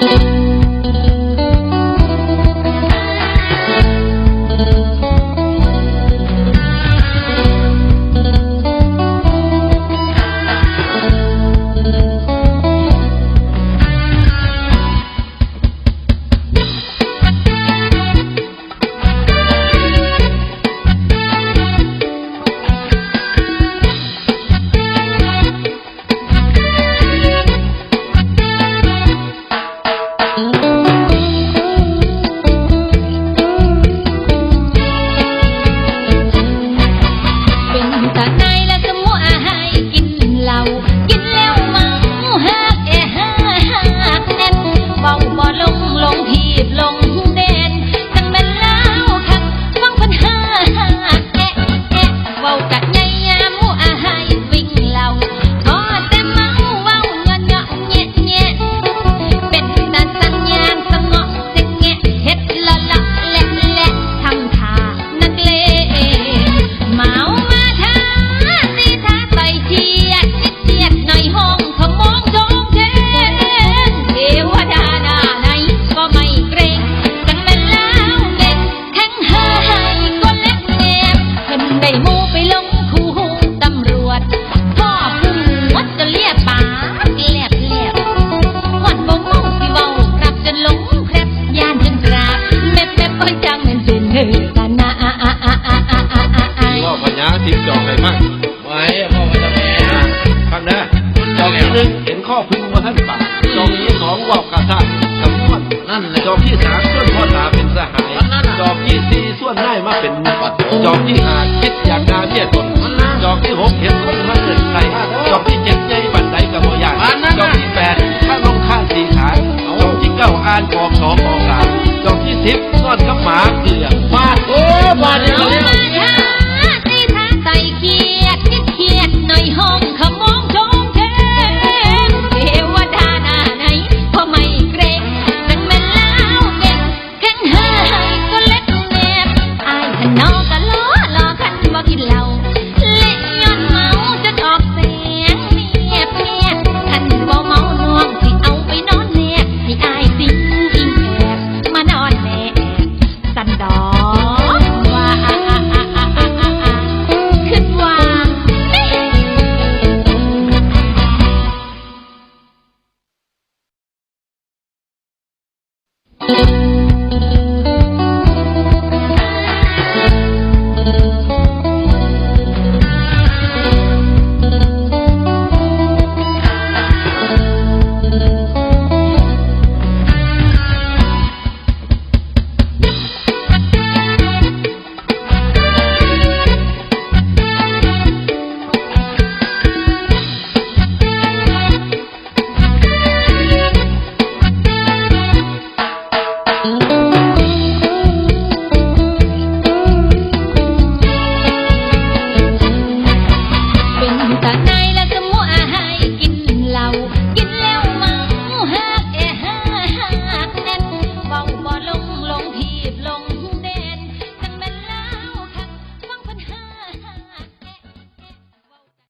Thank you. ข้อพึงว่าท่าป่าจอกที่สองว่าวกระทะสำนวนนั่นจอกที่สามส่วนพ่อตาเป็นสหายจอกที่สี่ส่วนนายมาเป็นปัดจอกที่ห้าคิดอยากดาเมียตนจอกที่หกเห็นคนมาเกิดใครจอกที่เจ็ดใจบันไดกับโมยานจอกที่แปดข้าลงข้าสีขาจอกที่เก้าอ่านออกสองออกสามจอกที่สิบซ่อนกับหมาเกลือมาโอ้บาดเดียว Thank you. Thank you.